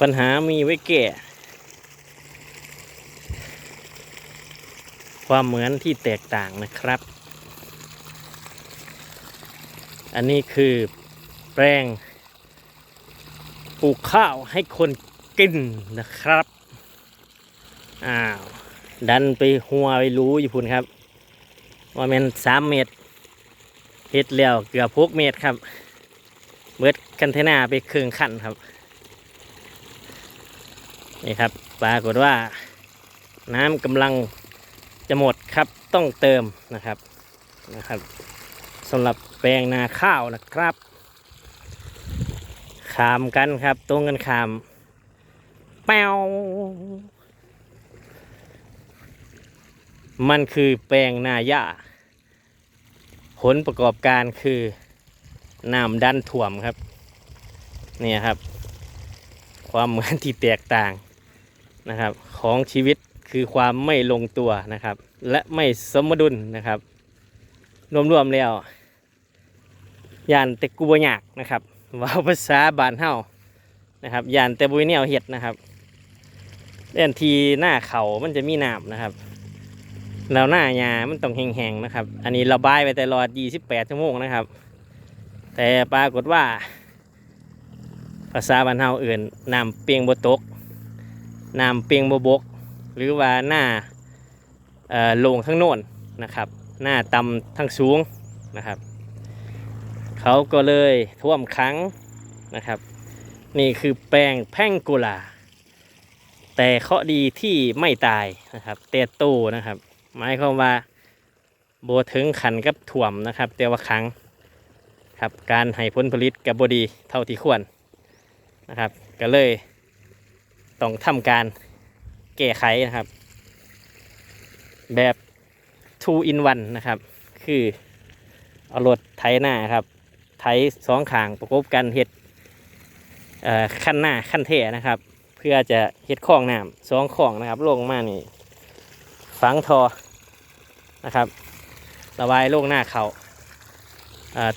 ปัญหามีไว้แก้ความเหมือนที่แตกต่างนะครับ อันนี้คือแปลงปลูกข้าวให้คนกินนะครับ อ้าว ดันไปหัวไปรู้อยู่พุ่นครับ ว่ามันสามเมตรเฮ็ดแล้วเกือบหกเมตรครับ เบิดคันเทนาไปครึ่งขั้นครับ นี่ครับปรากฏว่าน้ำกำลังจะหมดครับต้องเติมนะครับนะครับสำหรับแปลงนาข้าวนะครับขามกันครับตรงกันขามแปวมันคือแปลงนาหญ้าผลประกอบการคือน้ำดันถ่วมครับ เนี่ยครับ ความเหมือนที่แตกต่าง นะครับของชีวิตคือความไม่ลงตัวนะครับ และไม่สมดุลนะครับ รวมๆแล้วยานแต่กูบอยากนะครับว่าภาษาบานเฮานะครับยานแต่บุยแนวเห็ดนะครับเล่นทีหน้าเขามันจะมีน้ำนะครับ แล้วหน้ายามันต้องแห้งๆนะครับ อันนี้ระบายไปตลอด 28 ชั่วโมงนะครับ แต่ปรากฏว่า ภาษาบานเฮาเอื่นน้ำเปียงบตก น้ำเปียงบบบก หรือว่าหน้าเอ่อลงทั้งโน่นนะครับ หน้าต่ำทั้งสูงนะครับ เขาก็เลยท่วมขังนะครับ นี่คือแปลงแพ่งกุลา แต่เคราะดีที่ไม่ตายนะครับแต่โตนะครับ หมายความว่าโบถึงขันกับถ่วมนะครับ แต่ว่าขังครับการให้ผลผลิตกับบดีเท่าที่ควรนะครับ ก็เลย ต้องทำการแก้ไขนะครับ แบบ two in one นะครับ คือเอารถไถหน้าครับไถสองขางประกบกันเห็ดขั้นหน้าขั้นเทนะครับ เพื่อจะเห็ดคลองน้ำสองคลองนะครับลงมานี่ฝังทอนะครับ ระบายลงหน้าเขา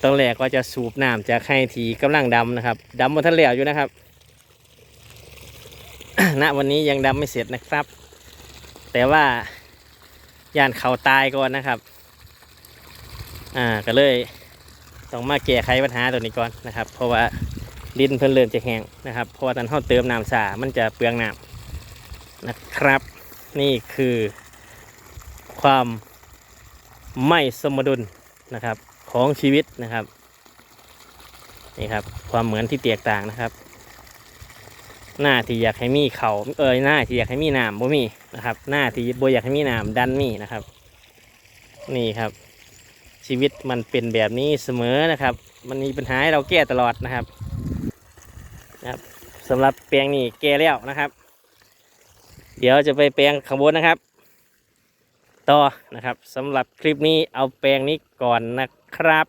ตอนแรกก็จะสูบน้ำจากให้ทีกำลังดำนะครับดำบนทะเลวอยู่นะครับ ณวันนี้ยังดำไม่เสร็จนะครับ แต่ว่าย่านเขาตายก่อนนะครับ อ่าก็เลยต้องมาแก้ไขปัญหาตัวนี้ก่อนนะครับ เพราะว่าดินเพิ่นเริ่มจะแห้งนะครับเพราะว่าตอนเขาเติมน้ำสามันจะเปลืองน้ำนะครับ นี่คือความไม่สมดุลนะครับของชีวิตนะครับนี่ครับ ความเหมือนที่แตกต่างนะครับ หน้าที่อยากให้มีเขาเอยหน้าที่อยากให้มีน้ำบ่มีนะครับ หน้าที่บ่อยากให้มีน้ำดันมีนะครับ นี่ครับ ชีวิตมันเป็นแบบนี้เสมอนะครับ มันมีปัญหาให้เราแก้ตลอดนะครับนะครับสำหรับแปลงนี้แก้แล้วนะครับ เดี๋ยวจะไปแปลงข้างบนนะครับ ต่อนะครับสำหรับคลิปนี้เอาแปลงนี้ก่อนนะครับ